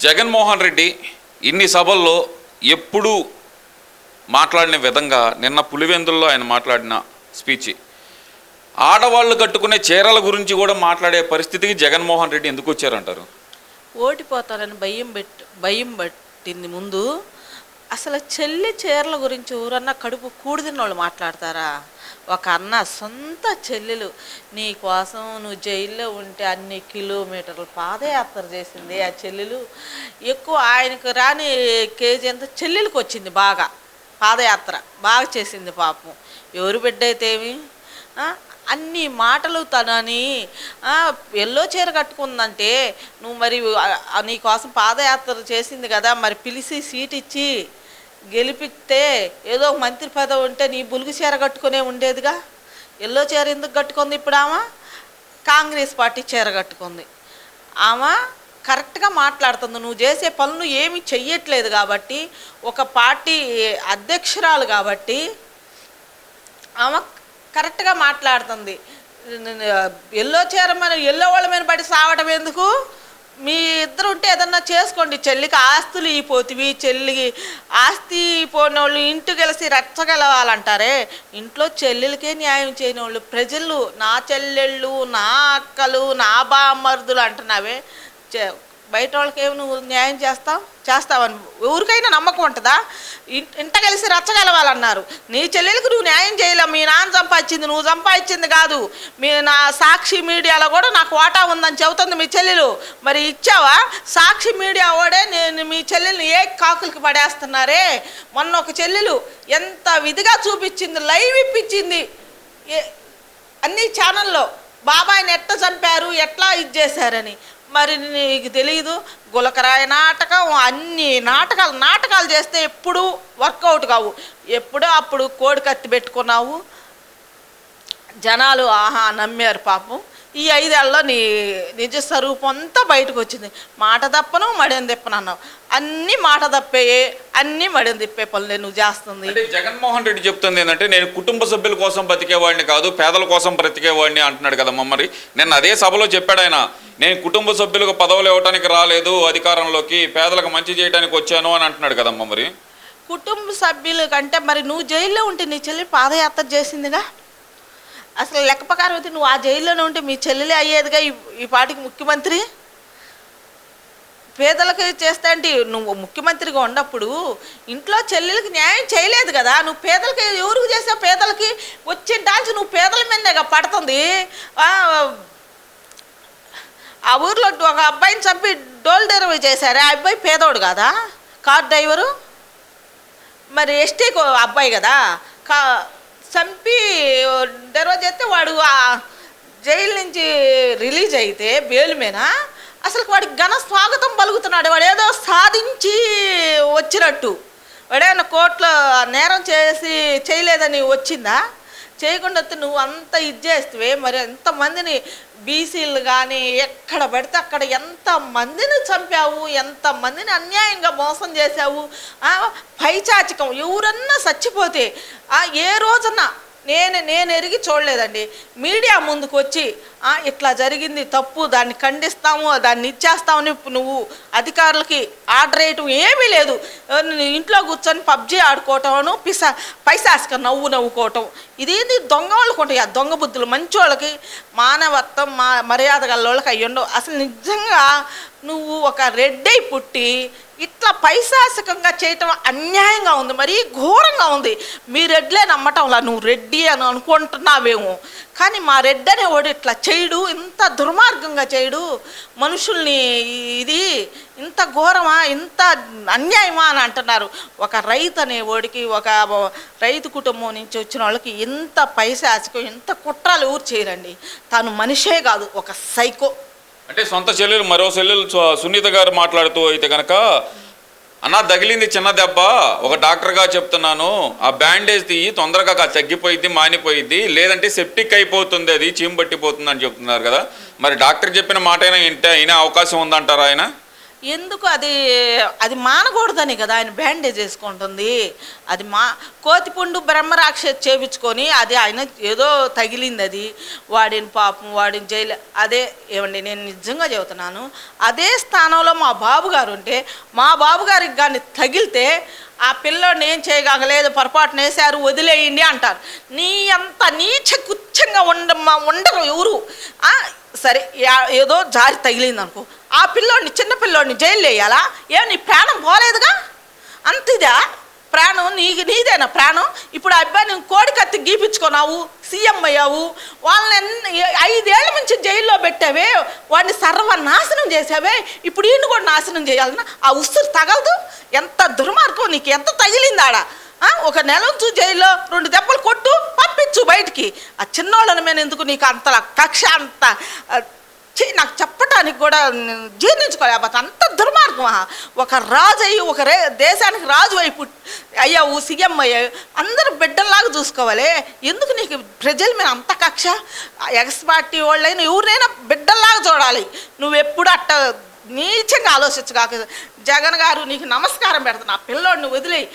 జగన్మోహన్ రెడ్డి ఇన్ని సభల్లో ఎప్పుడూ మాట్లాడిన విధంగా నిన్న పులివెందుల్లో ఆయన మాట్లాడిన స్పీచ్. ఆడవాళ్ళు కట్టుకునే చీరల గురించి కూడా మాట్లాడే పరిస్థితికి జగన్మోహన్ రెడ్డి ఎందుకు వచ్చారంటారు? ఓడిపోతారని భయం పెట్టు భయం పట్టింది ముందు అసలు చెల్లి చీరల గురించి ఊరన్నా కడుపు కూడిదిన్న వాళ్ళు మాట్లాడతారా? ఒక అన్న సొంత చెల్లెలు నీ కోసం నువ్వు జైల్లో ఉంటే అన్ని కిలోమీటర్లు పాదయాత్ర చేసింది ఆ చెల్లెలు. ఎక్కువ ఆయనకు రాని కేజీ అంత చెల్లెలకు వచ్చింది బాగా. పాదయాత్ర బాగా చేసింది పాపం. ఎవరు బిడ్డ అయితే ఏమి అన్ని మాటలు తనని ఎల్లో చీర కట్టుకుందంటే నువ్వు మరి ఆ, పాదయాత్ర చేసింది కదా మరి పిలిచి సీట్ ఇచ్చి గెలిపిస్తే ఏదో ఒక మంత్రి పదవి ఉంటే నీ బులుగు చీర కట్టుకునే ఉండేదిగా? ఎల్లో చీర ఎందుకు కట్టుకుంది ఇప్పుడు ఆమె? కాంగ్రెస్ పార్టీ చీర కట్టుకుంది. ఆమె కరెక్ట్గా మాట్లాడుతుంది. నువ్వు చేసే పనులు ఏమి చెయ్యట్లేదు కాబట్టి ఒక పార్టీ అధ్యక్షురాలు కాబట్టి ఆమె కరెక్ట్గా మాట్లాడుతుంది. ఎల్లో చీర మన ఎల్లో వాళ్ళ మీద పడి సావటం ఎందుకు? మీ ఇద్దరు ఉంటే ఏదన్నా చేసుకోండి. చెల్లికి ఆస్తులు ఇపోతివి చెల్లికి ఆస్తి పోయిన వాళ్ళు ఇంటికి కలిసి రెచ్చగలవాలంటారే ఇంట్లో చెల్లెలకే న్యాయం చేయని వాళ్ళు ప్రజలు నా చెల్లెళ్ళు నా అక్కలు నా బామ్మర్దులు అంటున్నావే. బయట వాళ్ళకి ఏమి నువ్వు న్యాయం చేస్తావు? చేస్తావని ఎవరికైనా నమ్మకం ఉంటుందా? ఇంట కలిసి రచ్చగలవాలన్నారు. నీ చెల్లెలకు నువ్వు న్యాయం చేయలేవు. మీ నాన్న సంపాదించింది నువ్వు సంపాదించింది కాదు. మీ నా సాక్షి మీడియాలో కూడా నాకు వాటా ఉందని చెబుతుంది మీ చెల్లెలు. మరి ఇచ్చావా? సాక్షి మీడియా ఓడే నేను మీ చెల్లెల్ని ఏ కాకులకి పడేస్తున్నారే? మొన్న ఒక చెల్లెలు ఎంత విధిగా చూపించింది లైవ్ ఇప్పించింది. ఏ అన్ని ఛానల్లో. బాబాయ్ని ఎట్లా చంపారు? ఎట్లా ఇది చేశారని. మరి నీకు తెలియదు గులకరాయ నాటకం అన్ని నాటకాలు నాటకాలు చేస్తే ఎప్పుడు వర్కౌట్ కావు. ఎప్పుడో అప్పుడు కోడి కత్తి పెట్టుకున్నావు. జనాలు ఆహా నమ్మారు పాపం. ఈ ఐదేళ్ళలో నీ నిజ స్వరూపం అంతా బయటకు వచ్చింది. మాట తప్పను మడిని తిప్పను అన్నావు. అన్నీ మాట తప్పే అన్నీ మడిని తిప్పే పనులే నువ్వు చేస్తుంది. అంటే జగన్మోహన్ రెడ్డి చెప్తుంది ఏంటంటే నేను కుటుంబ సభ్యుల కోసం బ్రతికేవాడిని కాదు పేదల కోసం బ్రతికేవాడిని అంటున్నాడు కదా మమ్మరి నిన్న అదే సభలో చెప్పాడు ఆయన నేను కుటుంబ సభ్యులకు పదవులు ఇవ్వడానికి రాలేదు అధికారంలోకి పేదలకు మంచి చేయడానికి వచ్చాను అని అంటున్నాడు కదా మమ్మరి కుటుంబ సభ్యులు కంటే మరి నువ్వు జైల్లో ఉంటే నీ చెల్లి పాదయాత్ర చేసిందిగా? అసలు లెక్క ప్రకారం అయితే నువ్వు ఆ జైల్లోనే ఉంటే మీ చెల్లెలే అయ్యేదిగా ఈ ఈ పాటికి ముఖ్యమంత్రి? పేదలకి చేస్తా అంటే నువ్వు ముఖ్యమంత్రిగా ఉన్నప్పుడు ఇంట్లో చెల్లెలకి న్యాయం చేయలేదు కదా. నువ్వు పేదలకి ఎవరికి చేసావు? పేదలకి వచ్చిన డాల్చి నువ్వు పేదల మీదగా పడుతుంది. ఆ, ఆ ఊర్లో ఒక అబ్బాయిని చంపి డోల్ డెలివరీ చేశారు? ఆ అబ్బాయి పేదోడు కదా? Car driver? మరి ఎస్టీ అబ్బాయి కదా. కా చంపి దర్వాజ చేస్తే వాడు ఆ జైలు నుంచి రిలీజ్ అయితే బెయిల్ మీద అసలు వాడికి ఘన స్వాగతం పలుకుతున్నాడు. వాడు ఏదో సాధించి వచ్చినట్టు. వాడేమన్నా కోర్టులో నేరం చేసి చేయలేదని వచ్చిందా? చేయకుండా వస్తే నువ్వు అంత ఇది చేస్తే మరి ఎంతమందిని బీసీలు కానీ ఎక్కడ పడితే అక్కడ ఎంత మందిని చంపావు? ఎంత మందిని అన్యాయంగా మోసం చేశావు? పైచాచికం. ఎవరన్నా చచ్చిపోతే ఏ రోజన్నా నేను నేను ఎరిగి చూడలేదండి. మీడియా ముందుకు వచ్చి ఇట్లా జరిగింది తప్పు దాన్ని ఖండిస్తాము దాన్ని ఇచ్చేస్తామని నువ్వు అధికారులకి ఆర్డర్ వేయటం ఏమీ లేదు. ఇంట్లో కూర్చొని పబ్జీ ఆడుకోవటం పిసా పైసాసిక నవ్వు నవ్వుకోవటం. ఇదేంది దొంగ వాళ్ళకు ఉంటాయి ఆ దొంగ బుద్ధులు మంచి వాళ్ళకి మానవత్వం మా మర్యాద గల వాళ్ళకి అయ్యుండవు. అసలు నిజంగా నువ్వు ఒక రెడ్డై పుట్టి ఇట్లా పైశాసికంగా చేయటం అన్యాయంగా ఉంది మరీ ఘోరంగా ఉంది. మీ రెడ్లే నమ్మటంలా నువ్వు రెడ్డి అని అనుకుంటున్నావేమో. కానీ మా రెడ్డి అనేవాడు ఇట్లా చేయడు ఇంత దుర్మార్గంగా చేయడు. మనుషుల్ని ఇది ఇంత ఘోరమా ఇంత అన్యాయమా అని అంటున్నారు. ఒక రైతు అనేవాడికి ఒక రైతు కుటుంబం నుంచి వచ్చిన వాళ్ళకి ఇంత పైశాసికం ఇంత కుట్రాలు ఊరు చేయరండి. తను మనిషే కాదు ఒక సైకో. అంటే సొంత చెల్లెలు మరో చెల్లెలు సు- సునీత గారు మాట్లాడుతూ అయితే కనుక అన్న తగిలింది చిన్న దెబ్బ. ఒక డాక్టర్గా చెప్తున్నాను. ఆ బ్యాండేజ్ తీయి తొందరగా తగ్గిపోయింది మానిపోయింది లేదంటే సెప్టిక్ అయిపోతుంది అది చీమ పట్టిపోతుంది అని చెప్తున్నారు కదా. మరి డాక్టర్ చెప్పిన మాట అయినా ఇంటే అయినా అవకాశం ఉందంటారా ఆయన? ఎందుకు అది అది మానకూడదని కదా ఆయన బ్యాండేజ్ వేసుకుంటుంది. అది మా కోతిపుండు బ్రహ్మరాక్ష చేపించుకొని అది ఆయన ఏదో తగిలింది అది. వాడిని పాపం వాడిని జైలు అదే ఏమండి నేను నిజంగా చెబుతున్నాను. అదే స్థానంలో మా బాబుగారు ఉంటే మా బాబుగారికి కానీ తగిలితే ఆ పిల్లోడిని ఏం చేయగలేదు పొరపాటున వేశారు వదిలేయండి అంటారు. నీ అంత నీచ కుచ్చంగా ఉండ ఉండరు ఎవరు. సరే ఏదో జారి తగిలింది అనుకో. ఆ పిల్లోడిని చిన్న పిల్లోడిని జైలు వేయాలా? ఏ నీ ప్రాణం పోలేదుగా? అంత ఇదా? ప్రాణం నీకు నీదేనా ప్రాణం? ఇప్పుడు ఆ అబ్బాయిని కోడి కత్తి గీపించుకున్నావు సీఎం అయ్యావు వాళ్ళని ఐదేళ్ళ నుంచి జైల్లో పెట్టావే వాడిని సర్వనాశనం చేసావే ఇప్పుడు ఈయన కూడా నాశనం చేయాలన్నా ఆ ఉసురు తగలదు? ఎంత దుర్మార్గం నీకు ఎంత తగిలింది ఆడ? ఒక నెల ఉంచు జైల్లో రెండు దెబ్బలు కొట్టు పంపించు బయటికి. ఆ చిన్నోళ్ళని మీద ఎందుకు నీకు అంత కక్ష అంత నాకు చెప్పటానికి కూడా నేను జీర్ణించుకోలేకపోతే అంత దుర్మార్గం ఒక రాజు అయ్యి ఒక రే దేశానికి రాజు వైపు అయ్యావు సీఎం అయ్యావు అందరూ బిడ్డల్లాగా చూసుకోవాలి. ఎందుకు నీకు ప్రజల మీద అంత కక్ష? ఎక్స్ పార్టీ వాళ్ళైనా ఎవరినైనా బిడ్డల్లాగా చూడాలి. నువ్వు ఎప్పుడు అట్ట నీచంగా ఆలోచించగాక జగన్ గారు నీకు నమస్కారం పెడతా నా పిల్లోడిని వదిలేయి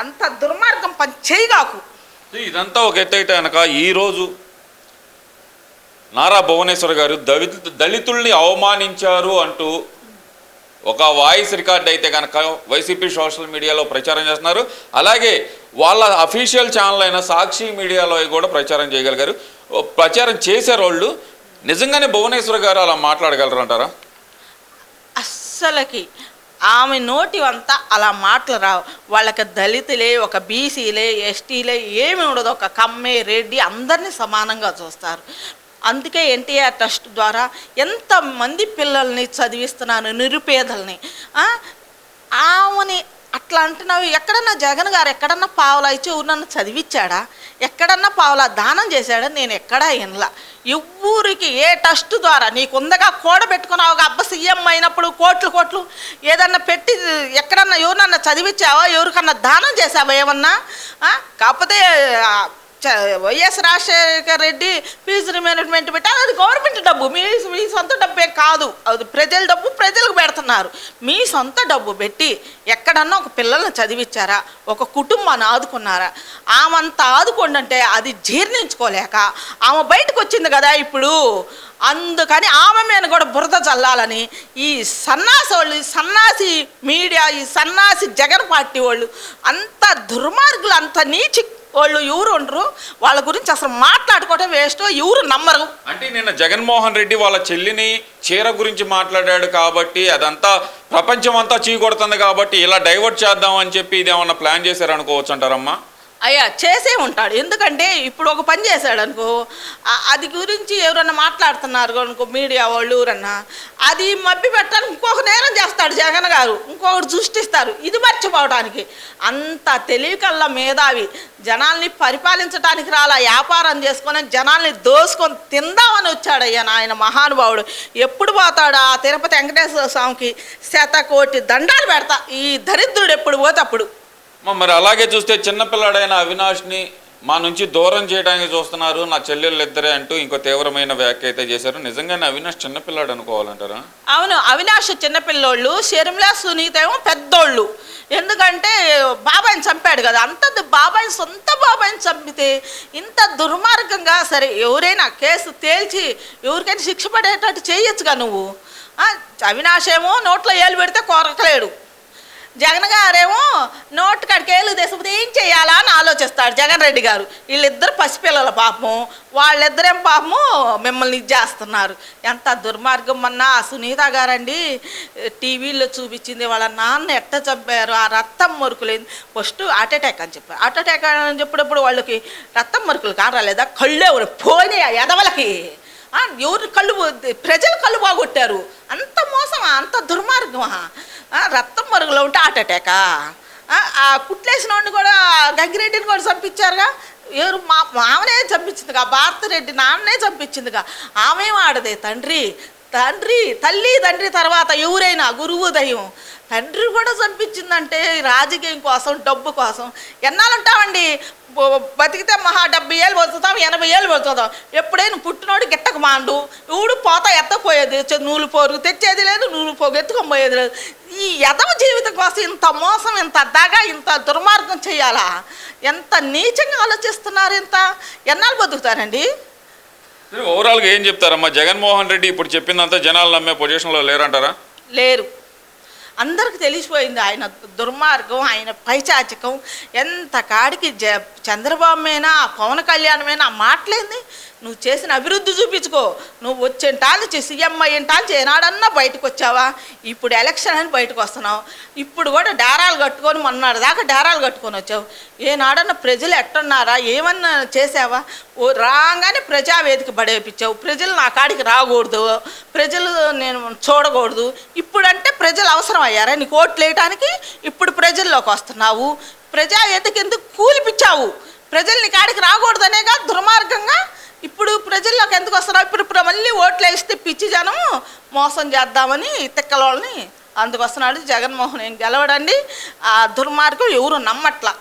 అంత దుర్మార్గం పని చేయగాకు. ఇదంతా ఒక ఎత్తైతే కనుక ఈరోజు నారా భువనేశ్వర్ గారు దళిత దళితుల్ని అవమానించారు అంటూ ఒక వాయిస్ రికార్డ్ అయితే కనుక వైసీపీ సోషల్ మీడియాలో ప్రచారం చేస్తున్నారు. అలాగే వాళ్ళ అఫీషియల్ ఛానల్ అయిన సాక్షి మీడియాలో కూడా ప్రచారం చేయగలిగారు. ప్రచారం చేసే వాళ్ళు నిజంగానే భువనేశ్వర్ గారు అలా మాట్లాడగలరు అంటారా అస్సలకి. ఆమె నోటి అంతా అలా మాటలు రావు. వాళ్ళకి దళితులే ఒక బీసీలే ఎస్టీలే ఏమి ఉండదు. ఒక కమ్మే రెడ్డి అందరినీ సమానంగా చూస్తారు. అందుకే ఎన్టీఆర్ ట్రస్ట్ ద్వారా ఎంతమంది పిల్లల్ని చదివిస్తున్నాను నిరుపేదల్ని. ఆమెని అట్లా అంటున్నావు. ఎక్కడన్నా జగన్ గారు ఎక్కడన్నా పావులా నన్ను ఎవరినన్నా చదివిచ్చాడా? ఎక్కడన్నా పావులా దానం చేశాడని నేను ఎక్కడా వినలా ఎవ్వరికి ఏ టస్ట్ ద్వారా నీకుందగా కోడ పెట్టుకున్నావుగా అబ్బ సీఎం అయినప్పుడు కోట్లు కోట్లు ఏదన్నా పెట్టి ఎక్కడన్నా ఎవరినన్నా చదివించావా ఎవరికన్నా దానం చేసావా ఏమన్నా? కాకపోతే YS Rajasekhara Reddy fee reimbursement పెట్టారు అది గవర్నమెంట్ డబ్బు. మీ మీ సొంత డబ్బే కాదు. అది ప్రజల డబ్బు ప్రజలకు పెడుతున్నారు. మీ సొంత డబ్బు పెట్టి ఎక్కడన్నా ఒక పిల్లల్ని చదివించారా ఒక కుటుంబాన్ని ఆదుకున్నారా? ఆమంత ఆదుకోండి అంటే అది జీర్ణించుకోలేక ఆమె బయటకు వచ్చింది కదా ఇప్పుడు. అందుకని ఆమె మీద కూడా బురద చల్లాలని ఈ సన్నాసి వాళ్ళు ఈ సన్నాసి మీడియా ఈ సన్నాసి జగన్ పార్టీ వాళ్ళు అంత దుర్మార్గులు అంత నీచి వాళ్ళు ఎవరు ఉండరు వాళ్ళ గురించి అసలు మాట్లాడుకోవటం వేస్ట్ ఎవరు నమ్మరు. అంటే నిన్న జగన్మోహన్ రెడ్డి వాళ్ళ చెల్లిని చీర గురించి మాట్లాడాడు కాబట్టి అదంతా ప్రపంచం అంతా చీకొడుతుంది కాబట్టి ఇలా డైవర్ట్ చేద్దాం అని చెప్పి ఇది ఏమన్నా ప్లాన్ చేశారనుకోవచ్చు అంటారమ్మా అయ్యా చేసే ఉంటాడు. ఎందుకంటే ఇప్పుడు ఒక పని చేశాడు అనుకో అది గురించి ఎవరన్నా మాట్లాడుతున్నారు అనుకో మీడియా వాళ్ళు ఎవరన్నా అది మబ్బి పెట్టడానికి ఇంకొక నేరం చేస్తాడు జగన్ గారు. ఇంకొకటి సృష్టిస్తారు. ఇది మర్చిపోవడానికి అంత తెలివికల్లా మేధావి. జనాల్ని పరిపాలించడానికి రాలా వ్యాపారం చేసుకొని జనాల్ని దోసుకొని తిందామని వచ్చాడు నాయన ఆయన మహానుభావుడు. ఎప్పుడు పోతాడు ఆ తిరుపతి వెంకటేశ్వర స్వామికి? శతకోటి దండాలు పెడతా. ఈ దరిద్రుడు ఎప్పుడు పోతే అప్పుడు. మరి అలాగే చూస్తే చిన్నపిల్లాడైన అవినాష్ని మా నుంచి దూరం చేయడానికి చూస్తున్నారు నా చెల్లెళ్ళు ఇద్దరే అంటూ ఇంకో తీవ్రమైన వ్యాఖ్య అయితే చేశారు. నిజంగానే అవినాష్ చిన్నపిల్లాడు అనుకోవాలంటారా? అవును అవినాష్ చిన్నపిల్లోళ్ళు షర్మిలా సునీత ఏమో పెద్దోళ్ళు. ఎందుకంటే బాబాయిని చంపాడు కదా అంత దు- బాబాయిని సొంత బాబాయిని చంపితే ఇంత దుర్మార్గంగా సరే ఎవరైనా కేసు తేల్చి ఎవరికైనా శిక్ష పడేటట్టు చేయొచ్చుగా నువ్వు? అవినాష్ ఏమో నోట్లో ఏలు పెడితే కొరకలేడు. జగన్ గారేమో నో కాడికి ఏళ్ళు తీసుకుపోతే ఏం చేయాలా అని ఆలోచిస్తాడు జగన్ రెడ్డి గారు వీళ్ళిద్దరు పసిపిల్లల పాపం. వాళ్ళిద్దరేం పాపము మిమ్మల్ని ఇది చేస్తున్నారు. ఎంత దుర్మార్గం అన్నా ఆ సునీత గారండి టీవీలో చూపించింది వాళ్ళ నాన్న ఎట్ట చంపారు ఆ రక్తం మరుకులేదు. ఫస్ట్ హార్ట్ అటాక్ అని చెప్పారు. హార్ట్ అటాక్ అని చెప్పినప్పుడు వాళ్ళకి రక్తం మరుకులు కారాలేదా కళ్ళు ఎవరు పోనీ ఆ ఎదవలకి. ఎవరు కళ్ళు ప్రజలు కళ్ళు బాగొట్టారు అంత మోసమా అంత దుర్మార్గమా? రక్తం మరుగులో ఉంటే హార్ట్ అటాకా? ఆ, ఆ కుట్లేసిన వాడిని కూడా గంగిరెడ్డిని కూడా చంపించారుగా? ఎవరు మా ఆమెనే చంపించిందిగా భారతరెడ్డి నాన్నే చంపించిందిగా. ఆమె ఆడదే తండ్రి? తండ్రి తల్లి తండ్రి తర్వాత ఎవరైనా గురువు దైవం. తండ్రి కూడా చంపించిందంటే రాజకీయం కోసం డబ్బు కోసం. ఎన్నాళ్ళుంటామండి? బతికితే మహా డెబ్బై ఏళ్ళు బతుకుతాం ఎనభై ఏళ్ళు బతుకుతాం. ఎప్పుడైనా పుట్టినోడు గిట్టక మాండు. ఊడు పోత ఎత్తపోయేది నూలు పోరు తెచ్చేది లేదు నూలు పోగు ఎత్తుకొని లేదు. ఈ ఎదవ జీవితం కోసం ఇంత మోసం ఇంత దగ ఇంత దుర్మార్గం చేయాలా? ఎంత నీచంగా ఆలోచిస్తున్నారు ఇంత? ఎన్నాళ్ళు బతుకుతారండి? ఓవరాల్గా ఏం చెప్తారమ్మా? జగన్మోహన్ రెడ్డి ఇప్పుడు చెప్పిందంతా జనాలు నమ్మే పొజిషన్లో లేరంటారా? లేరు. అందరికి తెలిసిపోయింది ఆయన దుర్మార్గం ఆయన పైచాచికం. ఎంత కాడికి జ చంద్రబాబు మీద పవన్ కళ్యాణ్ మీద మాట్లాడింది నువ్వు చేసిన అభివృద్ధి చూపించుకో. నువ్వు వచ్చేంటాలు సీఎం అయ్యేంటాలు ఏనాడన్నా బయటకు వచ్చావా? ఇప్పుడు ఎలక్షన్ అని బయటకు వస్తున్నావు. ఇప్పుడు కూడా డేరాలు కట్టుకొని మొన్నటి దాకా డేరాలు కట్టుకొని వచ్చావు. ఏనాడన్నా ప్రజలు ఎట్టున్నారా? ఏమన్నా చేసావా ఓ రాగానే ప్రజావేదిక పడేపించావు ప్రజలు నా కాడికి రాకూడదు. ప్రజలు నేను చూడకూడదు. ఇప్పుడంటే ప్రజలు అవసరం అయ్యారా నీకు ఓట్లు వేయటానికి ఇప్పుడు ప్రజల్లోకి వస్తున్నావు. ప్రజావేదిక ఎందుకు కూలిపించావు ప్రజల్ని కాడికి రాకూడదనేగా దుర్మార్గంగా ఇప్పుడు ప్రజల్లోకి ఎందుకు వస్తున్నావు? ఇప్పుడు ఇప్పుడు మళ్ళీ ఓట్లు వేస్తే పిచ్చి జనం మోసం చేద్దామని తిక్కలోళ్ళని అందుకు వస్తున్నాడు జగన్మోహన్ ఏం గెలవడండి. ఆ దుర్మార్గం ఎవరు నమ్మట్లా?